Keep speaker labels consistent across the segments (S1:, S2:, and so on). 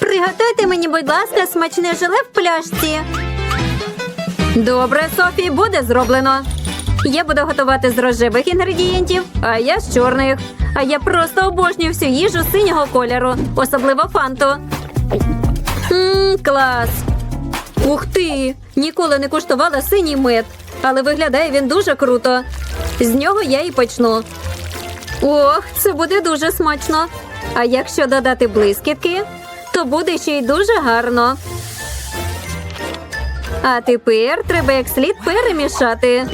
S1: Приготуйте мені, будь ласка, смачне желе в пляшці. Добре, Софі, буде зроблено. Я буду готувати з рожевих інгредієнтів, а я з чорних. А я просто обожнюю всю їжу синього кольору, особливо фанту. Ммм, клас. Ух ти! Ніколи не куштувала синій мед, але виглядає він дуже круто. З нього я і почну. Ох, це буде дуже смачно. А якщо додати блискітки, то буде ще й дуже гарно. А тепер треба як слід перемішати.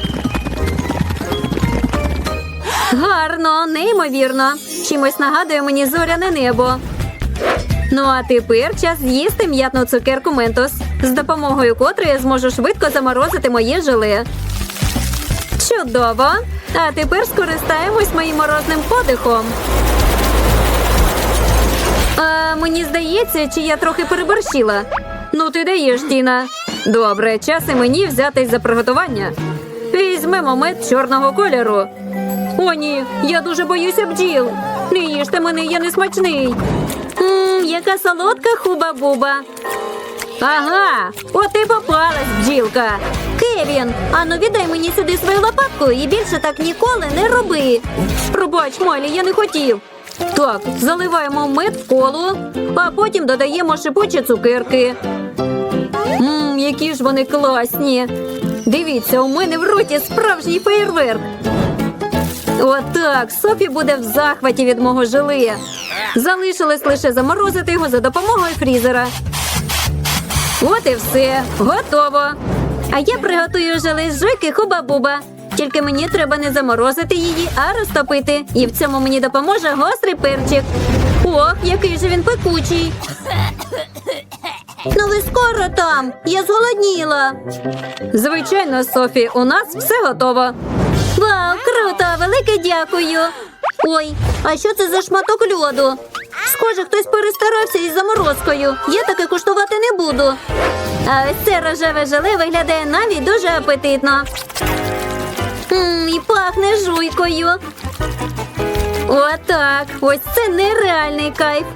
S1: Гарно, неймовірно. Чимось нагадує мені зоряне небо. Ну а тепер час з'їсти м'ятну цукерку Ментос, з допомогою котрої я зможу швидко заморозити моє желе. Чудово! А тепер скористаємось моїм морозним подихом. А, мені здається, чи я трохи переборщила. Ну, ти даєш, Тіна. Добре, час і мені взятись за приготування. Візьмемо мед чорного кольору. О, ні, я дуже боюся бджіл. Не їжте мене, я не смачний. Ммм, яка солодка хуба-буба. Ага, от і попалась бджілка. Кевін, ану віддай мені сюди свою лопатку і більше так ніколи не роби. Пробач, Малі, я не хотів. Так, заливаємо мед в коло, а потім додаємо шипучі цукерки. Ммм, які ж вони класні. Дивіться, у мене в роті справжній феєрверк. Отак, Софі буде в захваті від мого желе. Залишилось лише заморозити його за допомогою фрізера. От і все, готово. А я приготую желе з жуйки хуба-буба. Тільки мені треба не заморозити її, а розтопити. І в цьому мені допоможе гострий перчик. Ох, який же він пекучий. Ну ви скоро там. Я зголодніла. Звичайно, Софі, у нас все готово. Вау, круто! Велике дякую. Ой, а що це за шматок льоду? Схоже, хтось перестарався із заморозкою. Я таке куштувати не буду. А ось це рожеве желе виглядає навіть дуже апетитно. Мм, і пахне жуйкою. Отак. Ось це нереальний кайф.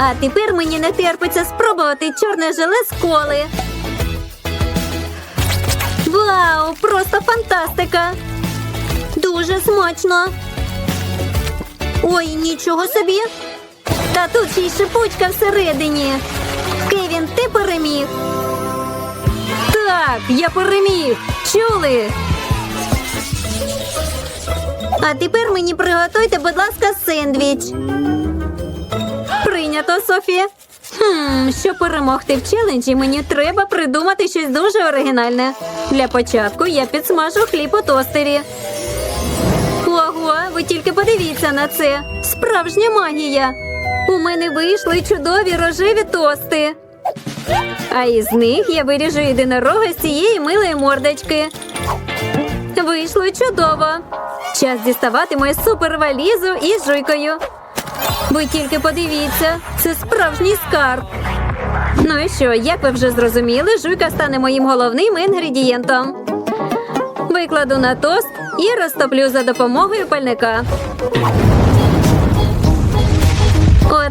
S1: А тепер мені не терпиться спробувати чорне желе з коли. Вау, просто фантастика! Дуже смачно. Ой, нічого собі. Та тут ще й шипучка всередині. Кевін, ти переміг. Так, я переміг. Чули? А тепер мені приготуйте, будь ласка, сендвіч. Прийнято, Софі. Хм, щоб перемогти в челенджі, мені треба придумати щось дуже оригінальне. Для початку я підсмажу хліб у тостері. Ого, ви тільки подивіться на це. Справжня магія. У мене вийшли чудові рожеві тости. А із них я виріжу єдинорога з цієї милої мордочки. Вийшло чудово. Час діставати мою супервалізу із жуйкою. Ви тільки подивіться, це справжній скарб. Ну і що, як ви вже зрозуміли, жуйка стане моїм головним інгредієнтом. Викладу на тост і розтоплю за допомогою пальника.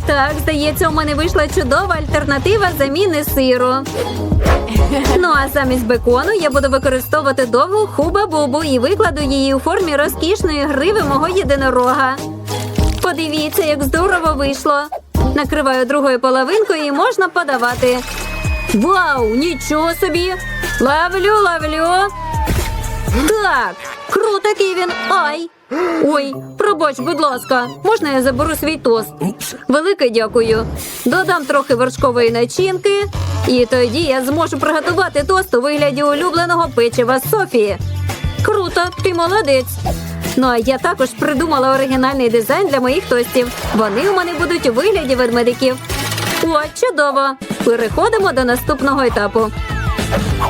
S1: Отак, здається, у мене вийшла чудова альтернатива заміни сиру. Ну а замість бекону я буду використовувати довгу хуба-бубу і викладу її у формі розкішної гриви мого єдинорога. Подивіться, як здорово вийшло. Накриваю другою половинкою і можна подавати. Вау, нічого собі! Ловлю, ловлю. Так, круто, Ківін. Ай. Ой, пробач, будь ласка, можна я заберу свій тост? Велике дякую. Додам трохи вершкової начинки, і тоді я зможу приготувати тост у вигляді улюбленого печива Софії. Круто, ти молодець. Ну а я також придумала оригінальний дизайн для моїх тостів. Вони у мене будуть у вигляді ведмедиків. О, чудово! Переходимо до наступного етапу.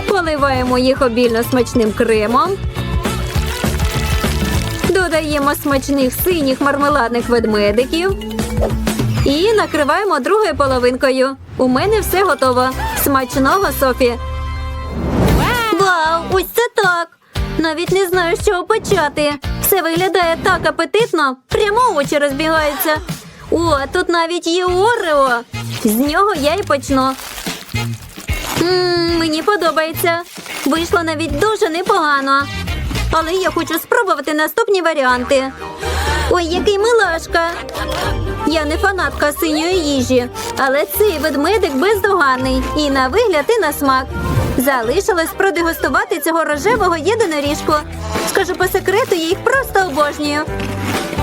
S1: Поливаємо їх обільно смачним кремом. Додаємо смачних синіх мармеладних ведмедиків. І накриваємо другою половинкою. У мене все готово. Смачного Софі. Вау, ось це так. Навіть не знаю, з чого почати. Все виглядає так апетитно, прямо очі розбігаються. О, тут навіть є Орео. З нього я й почну. Мм, мені подобається. Вийшло навіть дуже непогано. Але я хочу спробувати наступні варіанти. Ой, який милашка. Я не фанатка синьої їжі, але цей ведмедик бездоганний і на вигляд, і на смак. Залишилось продегустувати цього рожевого єдиноріжку. Скажу по секрету, я їх просто обожнюю.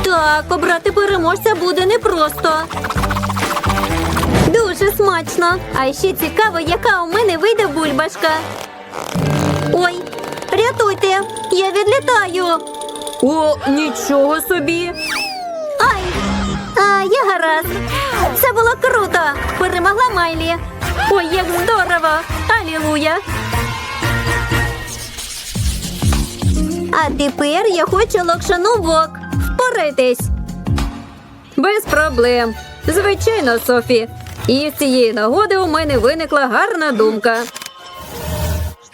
S1: Так, обрати переможця буде непросто. Дуже смачно. А ще цікаво, яка у мене вийде бульбашка. Ой, рятуйте, я відлітаю. О, нічого собі. Ай! А, я гаразд. Це було круто. Перемогла Майлі. Ой, як здорово! Алілуя! А тепер я хочу локшану вок. Впорайтесь. Без проблем. Звичайно, Софі. І з цієї нагоди у мене виникла гарна думка.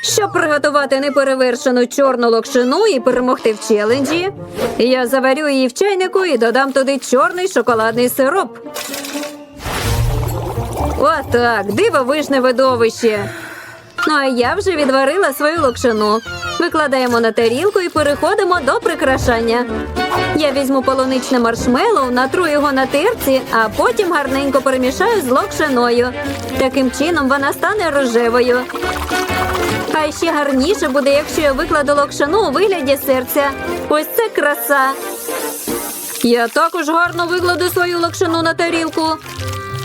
S1: Щоб приготувати неперевершену чорну локшину і перемогти в челенджі, я заварю її в чайнику і додам туди чорний шоколадний сироп. Отак, дивовижне видовище. Ну а я вже відварила свою локшину. Викладаємо на тарілку і переходимо до прикрашання. Я візьму полуничне маршмеллоу, натру його на терці, а потім гарненько перемішаю з локшиною. Таким чином вона стане рожевою. А ще гарніше буде, якщо я викладу локшину у вигляді серця. Ось це краса. Я також гарно викладу свою локшину на тарілку.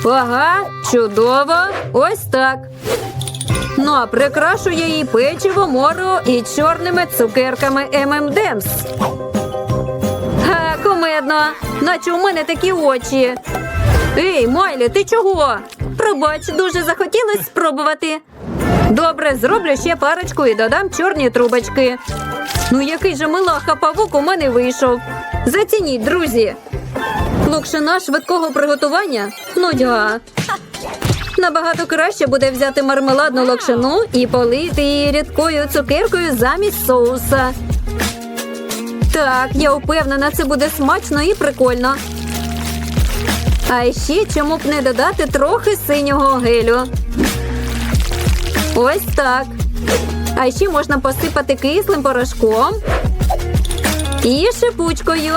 S1: Ага, чудово. Ось так. Ну а прикрашу я її печиво, моро і чорними цукерками ММДемс. Ха, кумедно, наче у мене такі очі. Ей, Майлі, ти чого? Пробач, дуже захотілося спробувати. Добре, зроблю ще парочку і додам чорні трубочки. Ну, який же милаха павук у мене вийшов. Зацініть, друзі. Локшина швидкого приготування нудьга. Набагато краще буде взяти мармеладну локшину і полити її рідкою цукеркою замість соуса. Так, я впевнена, це буде смачно і прикольно. А ще чому б не додати трохи синього гелю. Ось так. А ще можна посипати кислим порошком і шипучкою.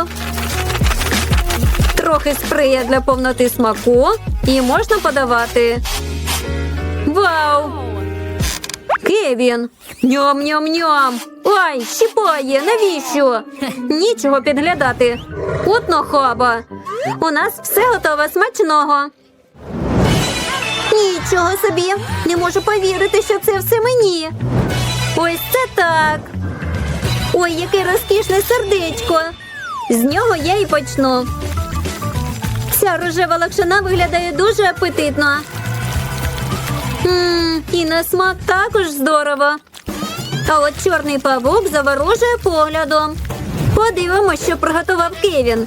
S1: Трохи спрея для повноти смаку і можна подавати. Вау! Кевін! Ням-ням-ням! Ай, щіпає, навіщо? Нічого підглядати. От нахаба. У нас все готово смачного. Нічого собі. Не можу повірити, що це все мені. Ось це так. Ой, яке розкішне сердечко. З нього я і почну. Ця рожева лакшина виглядає дуже апетитно. Ммм, і на смак також здорово. А от чорний павук заворожує поглядом. Подивимось, що приготував Кевін.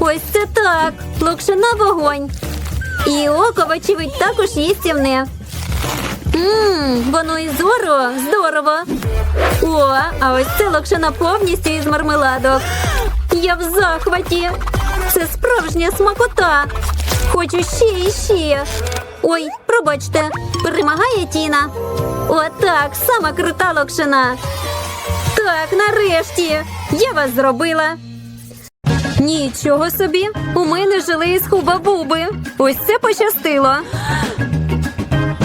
S1: Ось це так. Локшина вогонь. І око, вочевидь, також їстівне. Ммм, воно і зоро, здорово. О, а ось це локшина повністю із мармеладок. Я в захваті. Це справжня смакота. Хочу ще і ще. Ой, пробачте, перемагає Тіна. Отак, сама крута локшина. Так, нарешті. Я вас зробила. Нічого собі. У мене жили із хуба-буби. Ось це пощастило.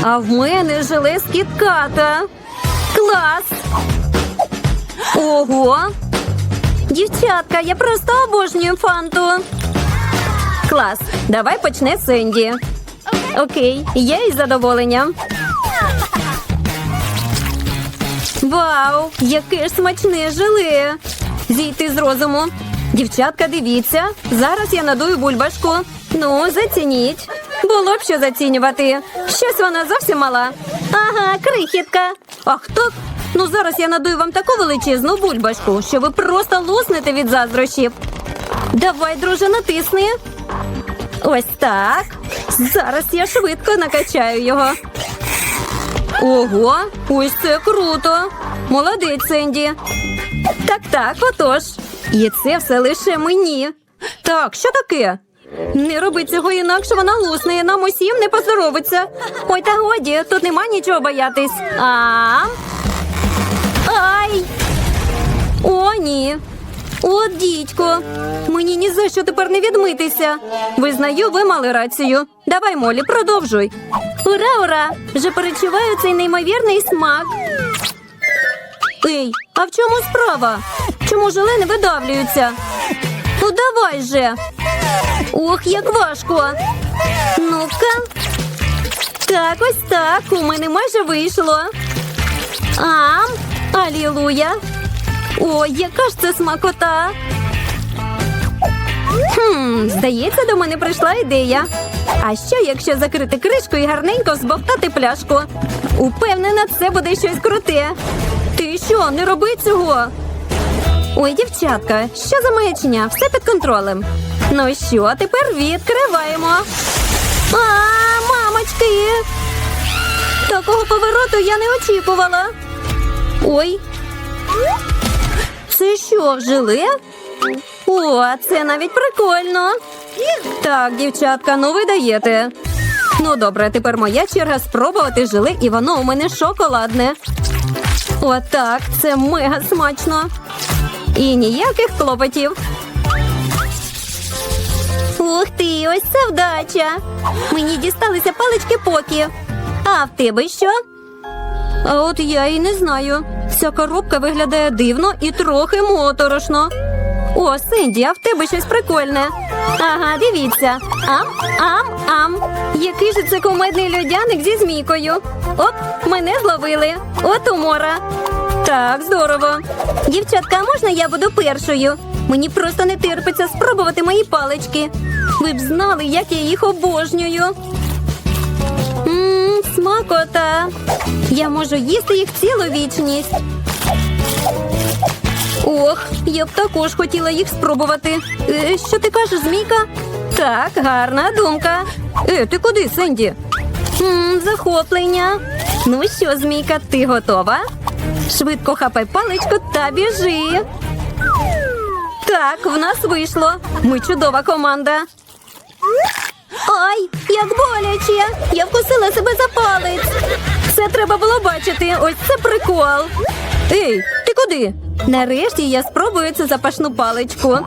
S1: А в мене желе з кітката. Клас! Ого! Дівчатка, я просто обожнюю фанту. Клас. Давай почне Сенді. Окей, я із задоволенням. Вау, яке ж смачне желе. Зійти з розуму. Дівчатка, дивіться. Зараз я надую бульбашку. Ну, зацініть. Було б що зацінювати. Щось вона зовсім мала. Ага, крихітка. Ах так? Ну зараз я надую вам таку величезну бульбашку, що ви просто луснете від заздрощів. Давай, друже, натисни. Ось так. Зараз я швидко накачаю його. Ого, ось це круто. Молодець, Сенді. Так, так, отож. І це все лише мені. Так, що таке? Не роби цього інакше вона лусне, нам усім не поздоровиться. Ой, та годі, тут нема нічого боятись. А? Ай! О, ні. О, дідько. Мені ні за що тепер не відмитися. Визнаю, ви мали рацію. Давай, Молі, продовжуй. Ура, ура! Вже перечуваю цей неймовірний смак. Ей, а в чому справа? Чому желе не видавлюються? Ну давай же. Ох, як важко. Ну-ка. Так, ось так. У мене майже вийшло. Ам, алілуя. Ой, яка ж це смакота. Хм, здається, до мене прийшла ідея. А що, якщо закрити кришку і гарненько збовтати пляшку? Упевнена, це буде щось круте. Ти що, не роби цього? Ой, дівчатка, що за маячня? Все під контролем. Ну що, тепер відкриваємо. А, мамочки! Такого повороту я не очікувала. Ой. Це що, желе? О, це навіть прикольно. Так, дівчатка, ну ви даєте. Ну добре, тепер моя черга спробувати желе, і воно у мене шоколадне. Отак, це мега смачно. І ніяких клопотів. Ух ти, ось це вдача. Мені дісталися палички покі. А в тебе що? А от я і не знаю. Ця коробка виглядає дивно і трохи моторошно. О, Синді, а в тебе щось прикольне. Ага, дивіться. Ам, ам, ам. Який же це комедний льодяник зі змійкою. Оп, мене зловили. От умора. Так, здорово. Дівчатка, можна я буду першою? Мені просто не терпиться спробувати мої палички. Ви б знали, як я їх обожнюю. Смакота. Я можу їсти їх цілу вічність. Ох, я б також хотіла їх спробувати. Е, що ти кажеш, змійка? Так, гарна думка. Е, ти куди, Сенді? Ммм, захоплення. Ну що, змійка, ти готова? Швидко хапай паличку та біжи. Так, в нас вийшло. Ми чудова команда. Ай, як боляче! Я вкусила себе за палець. Це треба було бачити. Ось це прикол. Ей, ти куди? Нарешті я спробую цю запашну паличку.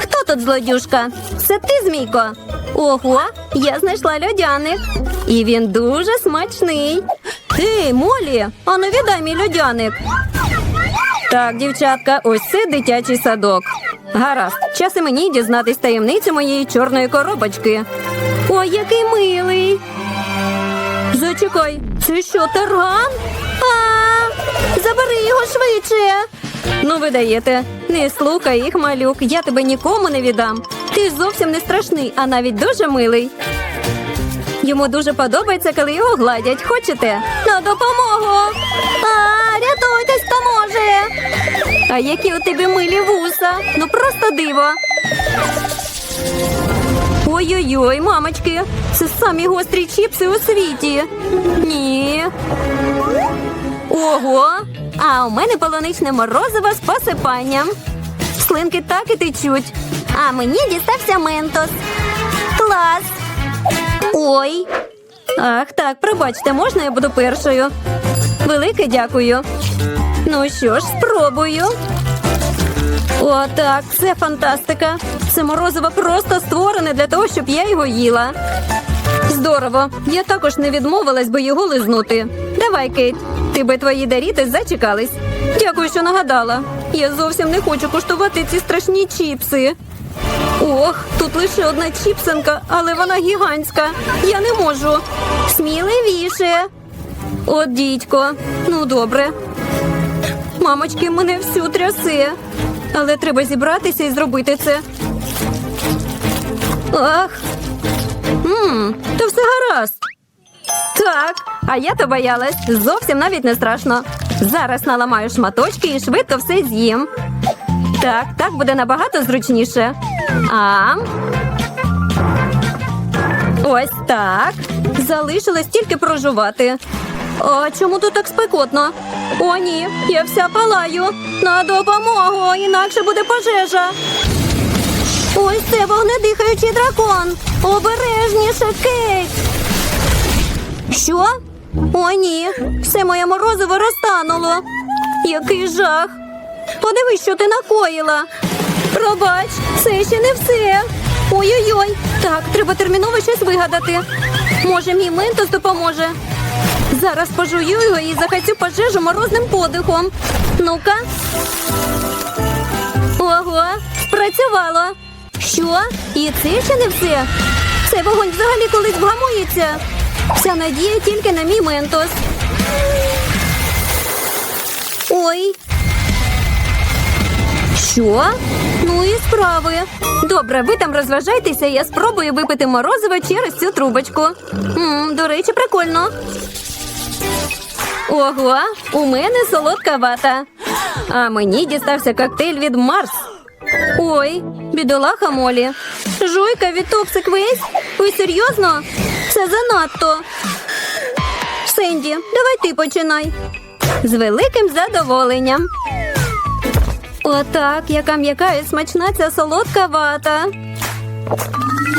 S1: Хто тут злодюшка? Це ти, Змійко? Ого, я знайшла льодяник. І він дуже смачний. Ей, Молі, а ну віддай мій льодяник. Так, дівчатка, ось це дитячий садок. Гаразд, час і мені дізнатись таємницю моєї чорної коробочки. Ой, який милий. Зачекай, це що, тарган? А, забери його швидше. Ну, ви даєте. Не слухай їх, малюк, я тебе нікому не віддам. Ти зовсім не страшний, а навіть дуже милий. Йому дуже подобається, коли його гладять. Хочете? На допомогу. А, рятуйтесь, хто може. А які у тебе милі вуса? Ну просто диво. Ой-ой-ой, мамочки, це самі гострі чіпси у світі. Ні. Ого. А у мене полуничне морозиво з посипанням. Слинки так і течуть. А мені дістався ментос. Клас. Ой. Ах, так, пробачте, можна я буду першою? Велике дякую. Ну що ж, спробую. О, так, це фантастика. Це морозиво просто створене для того, щоб я його їла. Здорово. Я також не відмовилась би його лизнути. Давай, Кейт, ти би твої даріти зачекались. Дякую, що нагадала. Я зовсім не хочу куштувати ці страшні чіпси. Ох, тут лише одна чіпсинка, але вона гігантська. Я не можу. Сміливіше. От дідько. Ну, добре. Мамочки, мене всю трясе. Але треба зібратися і зробити це. Ах. Ммм, то все гаразд. Так, а я то боялась. Зовсім навіть не страшно. Зараз наламаю шматочки і швидко все з'їм. Так, так буде набагато зручніше. А. Ось так. Залишилось тільки прожувати. А чому тут так спекотно? О, ні, я вся палаю. На допомогу, інакше буде пожежа. Ось це вогнедихаючий дракон. Обережніше, Кейт. Що? О, ні. Все моє морозиво розтануло. Який жах. Подивись, що ти накоїла. Пробач, це ще не все. Ой-ой-ой. Так, треба терміново щось вигадати. Може, мій ментос допоможе. Зараз пожую його і захацю пожежу морозним подихом. Ну-ка. Ого, спрацювало. Що? І це ще не все. Цей вогонь взагалі колись вгамується. Вся надія тільки на мій ментос. Ой. Що? Ну і справи. Добре, ви там розважайтеся, я спробую випити морозиво через цю трубочку. м до речі, прикольно. Ого, у мене солодка вата. А мені дістався коктейль від Марс. Ой, бідолаха Молі. Жуйка від Toxic Waste? Ви серйозно? Це занадто. Сенді, давай ти починай. З великим задоволенням. Отак, яка м'яка і смачна ця солодка вата.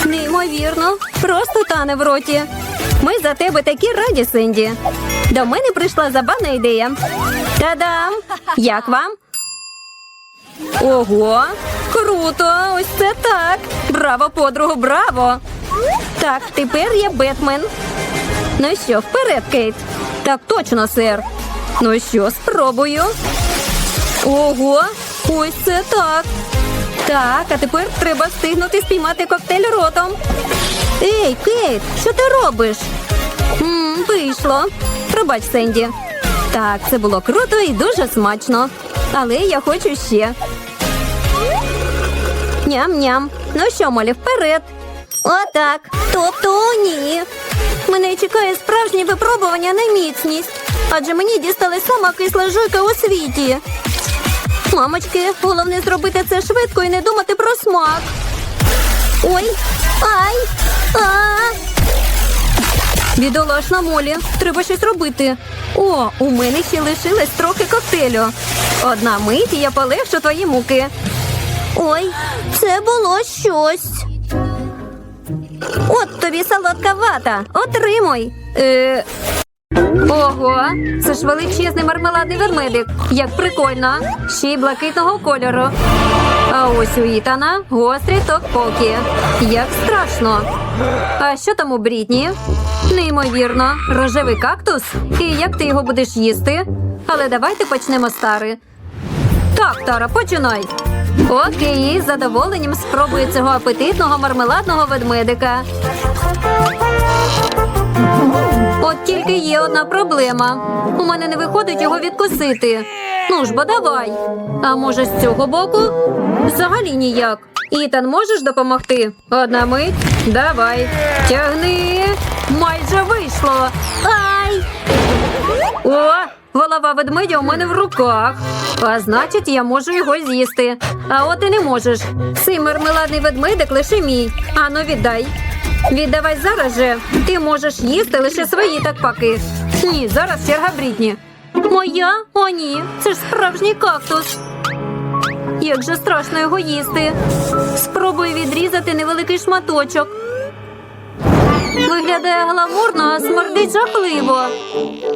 S1: Неймовірно, просто тане в роті. Ми за тебе такі раді, Сенді. До мене прийшла забавна ідея. Та-дам! Як вам? Ого, круто! Ось це так. Браво, подругу, браво! Так, тепер я Бетмен. Ну що, вперед, Кейт. Так точно, сер. Ну що, спробую. Ого, ось це так. Так, а тепер треба встигнути спіймати коктейль ротом. Ей, Кейт, що ти робиш? Мм, вийшло. Пробач, Сенді. Так, це було круто і дуже смачно. Але я хочу ще. Ням-ням. Ну що, Молі, вперед. Отак. Тобто ні. Мене чекає справжнє випробування на міцність. Адже мені дістали сама кисла жуйка у світі. Мамочки, головне зробити це швидко і не думати про смак. Ой, ай! А! Бідолашна Молі, треба щось робити. О, у мене ще лишилось трохи коктейлю. Одна мить, і я полегшу твої муки. Ой, це було щось. От тобі солодка вата. Отримуй. Е... Ого, це ж величезний мармеладний вермедик. Як прикольно. Ще й блакитного кольору. А ось у Ітана гострі токпокі. Як страшно. А що там у Брітні? Неймовірно, рожевий кактус. І як ти його будеш їсти? Але давайте почнемо з Тари. Так, Тара, починай. Окей, з задоволенням спробую цього апетитного мармеладного ведмедика. От тільки є одна проблема. У мене не виходить його відкусити. Ну ж бо давай. А може з цього боку? Взагалі ніяк. Ітан, можеш допомогти? Одна мить. Давай. Тягни. Майже вийшло. Ай! О, голова ведмедя у мене в руках. А значить, я можу його з'їсти. А от і не можеш. Цей мармеладний ведмедик лише мій. Ану, віддай. Віддавай зараз же. Ти можеш їсти лише свої такпаки. Ні, зараз черга Брітні. Моя? О, ні. Це ж справжній кактус. Як же страшно його їсти. Спробую відрізати невеликий шматочок. Виглядає гламурно, а смердить жахливо.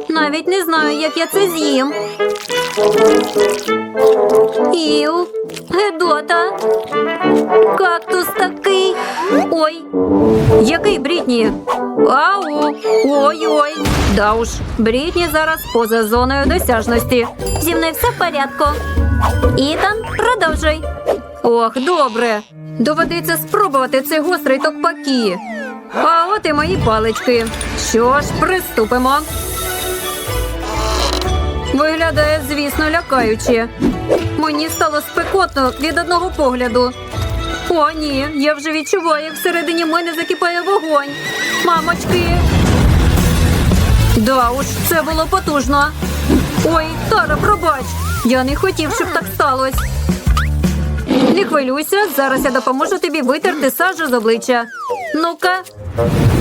S1: Навіть не знаю, як я це з'їм. Іу, Гедота. Який Брітні? Ау! Ой-ой. Да уж, Брітні зараз поза зоною досяжності. Зі мною все в порядку. Ітан, продовжуй. Ох, добре. Доведеться спробувати цей гострий токпакі. А от і мої палички. Що ж, приступимо. Виглядає, звісно, лякаюче. Мені стало спекотно від одного погляду. О, ні, я вже відчуваю, як всередині мене закипає вогонь. Мамочки. Да уж, це було потужно. Ой, Тара, пробач. Я не хотів, щоб так сталося. Не хвилюйся, зараз я допоможу тобі витерти сажу з обличчя. Ну-ка.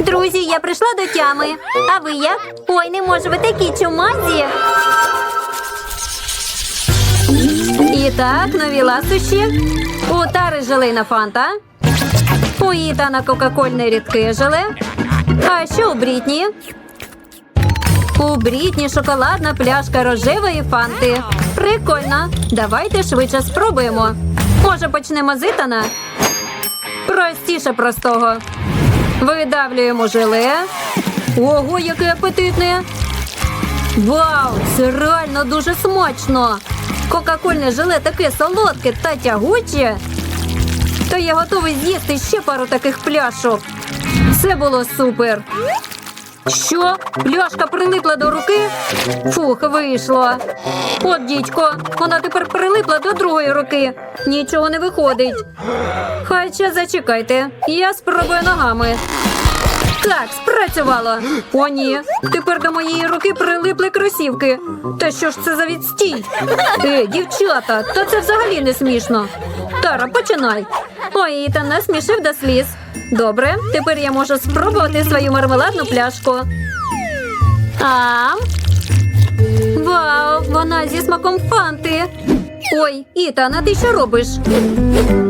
S1: Друзі, я прийшла до тями. А ви як? Ой, не можу, ви такі чумазі. І так, нові ласощі. У тари желейна фанта. У Ітана кока-кольне рідке желе. А що у Брітні? У Брітні шоколадна пляшка рожевої фанти. Прикольно. Давайте швидше спробуємо. Може, почнемо з Ітана? Простіше простого. Видавлюємо желе. Ого, яке апетитне! Вау, це реально дуже смачно! Кока-кольне желе таке солодке та тягуче. Та я готовий з'їсти ще пару таких пляшок. Це було супер. Що? Пляшка прилипла до руки? Фух, вийшло. От дідько, вона тепер прилипла до другої руки. Нічого не виходить. Хоча зачекайте, я спробую ногами. Так, спрацювало. О, ні. Тепер до моєї руки прилипли кросівки. Та що ж це за відстій? Е, дівчата, та це взагалі не смішно. Тара, починай. Ой, та насмішив до сліз. Добре, тепер я можу спробувати свою мармеладну пляшку. А. Вау, вона зі смаком фанти. Ой, Ітан, а ти що робиш?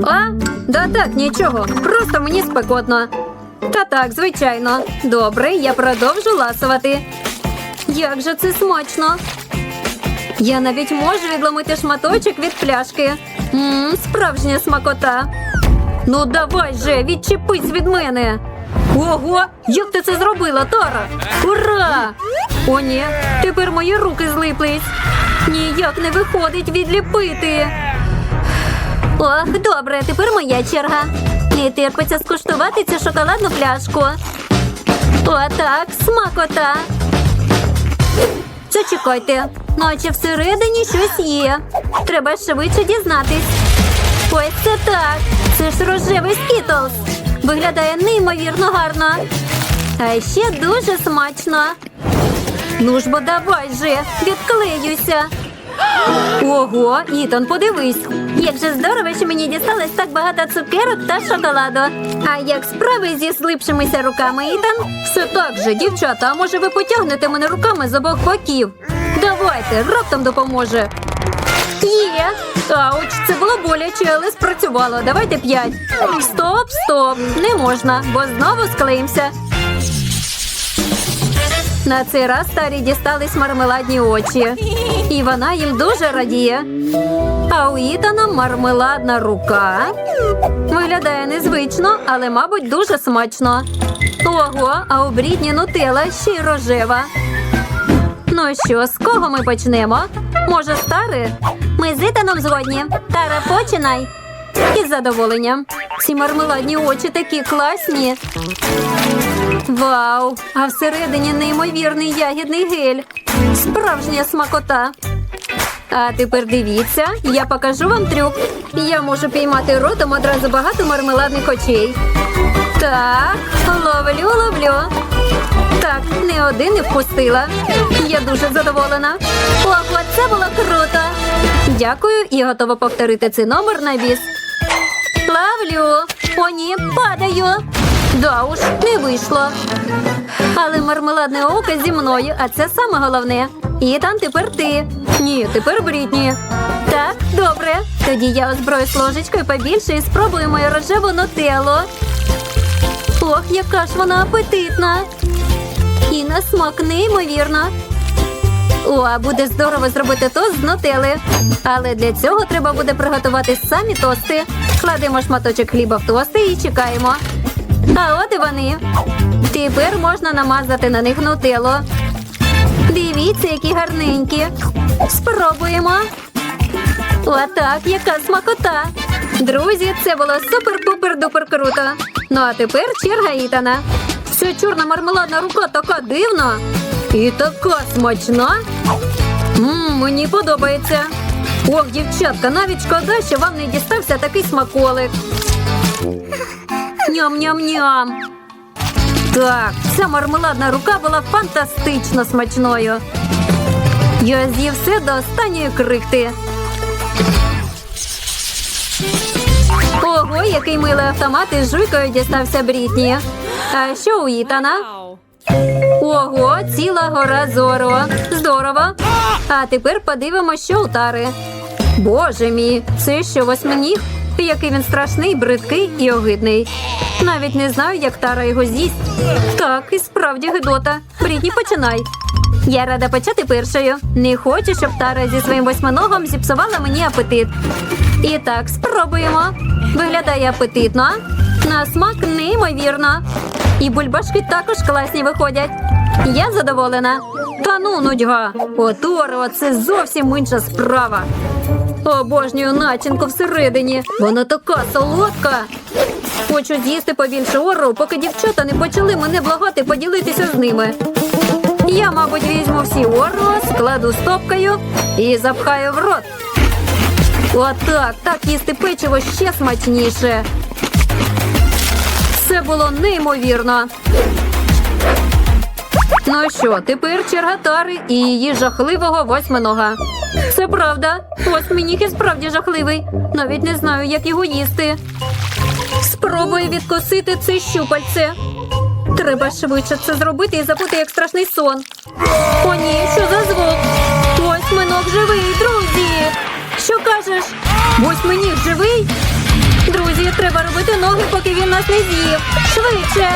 S1: А? Да так, нічого. Просто мені спекотно. Та так, звичайно. Добре, я продовжу ласувати. Як же це смачно. Я навіть можу відломити шматочок від пляшки. Мм, справжня смакота. Ну давай же, відчепись від мене. Ого, як ти це зробила, Тара? Ура! О, ні, тепер мої руки злиплись. Ніяк не виходить відліпити. Ох, добре, тепер моя черга. Не терпиться скуштувати цю шоколадну пляшку. Отак, смакота. Зачекайте, наче всередині щось є. Треба швидше дізнатись. Ось це так. Це ж рожевий скітлс. Виглядає неймовірно гарно. А ще дуже смачно. Ну ж бо давай же, відклеюся. Ого, Ітан, подивись. Як же здорово, що мені дісталось так багато цукерок та шоколаду. А як справи зі слипшимися руками, Ітан? Все так же, дівчата, а може ви потягнете мене руками з обох боків? Давайте, раптом допоможе. Є. Ауч, це було боляче, але спрацювало. Давайте п'ять. Стоп, стоп. Не можна, бо знову склеїмося. На цей раз старі дістались мармеладні очі. І вона їм дуже радіє. А у Ітана мармеладна рука. Виглядає незвично, але, мабуть, дуже смачно. Ого, а у Брітні нутела ще й рожева. Ну що, з кого ми почнемо? Може, старий? Ми з Ітаном згодні. Тара, починай. Із задоволенням. Ці мармеладні очі такі класні. Вау! А всередині неймовірний ягідний гель. Справжня смакота. А тепер дивіться, я покажу вам трюк. Я можу піймати ротом одразу багато мармеладних очей. Так, ловлю, ловлю. Так, не один не впустила. Я дуже задоволена. Ого, це було круто. Дякую і готова повторити цей номер на біс. Ловлю. О, ні, падаю. Да уж, не вийшло. Але мармеладне око зі мною, а це саме головне. І там тепер ти. Ні, тепер Брітні. Так, добре. Тоді я озброюсь ложечкою побільше і спробую мою рожеву нутеллу. Ох, яка ж вона апетитна. І на смак неймовірно. О, буде здорово зробити тост з нутели. Але для цього треба буде приготувати самі тости. Кладемо шматочок хліба в тости і чекаємо. А от і вони. Тепер можна намазати на них нутеллу. Дивіться, які гарненькі. Спробуємо. Отак, яка смакота. Друзі, це було супер-пупер-дупер круто. Ну а тепер черга Ітана. Ця чорна мармеладна рука така дивна. І така смачна. Мм, мені подобається. Ох, дівчатка, навіть шкода, що вам не дістався такий смаколик. Ням-ням-ням. Так, ця мармеладна рука була фантастично смачною. Я з'їв все до останньої крихти. Ого, який милий автомат із жуйкою дістався Брітні. А що у Ітана? Ого, ціла гора зору. Здорово. А тепер подивимося, що тари. Боже мій, це що восьминіг? який він страшний, бридкий і огидний. Навіть не знаю, як Тара його з'їсть. Так, і справді гидота. Брітні, починай. Я рада почати першою. Не хочу, щоб Тара зі своїм восьминогом зіпсувала мені апетит. І так, спробуємо. Виглядає апетитно. На смак неймовірно. І бульбашки також класні виходять. Я задоволена. Та ну, нудьга. Оторо, це зовсім інша справа. Обожнюю начинку всередині. Вона така солодка. Хочу з'їсти побільше ору, поки дівчата не почали мене благати поділитися з ними. Я, мабуть, візьму всі оро, складу стопкою і запхаю в рот. Отак, так їсти печиво ще смачніше. Це було неймовірно. Ну що, тепер черга Тари і її жахливого восьминога. Це правда. Восьминіг і справді жахливий. Навіть не знаю, як його їсти. Спробую відкосити це щупальце. Треба швидше це зробити і забути як страшний сон. О, ні, що за звук? Восьминог живий, друзі. Що кажеш? Восьминіг живий? Друзі, треба робити ноги, поки він нас не з'їв. Швидше.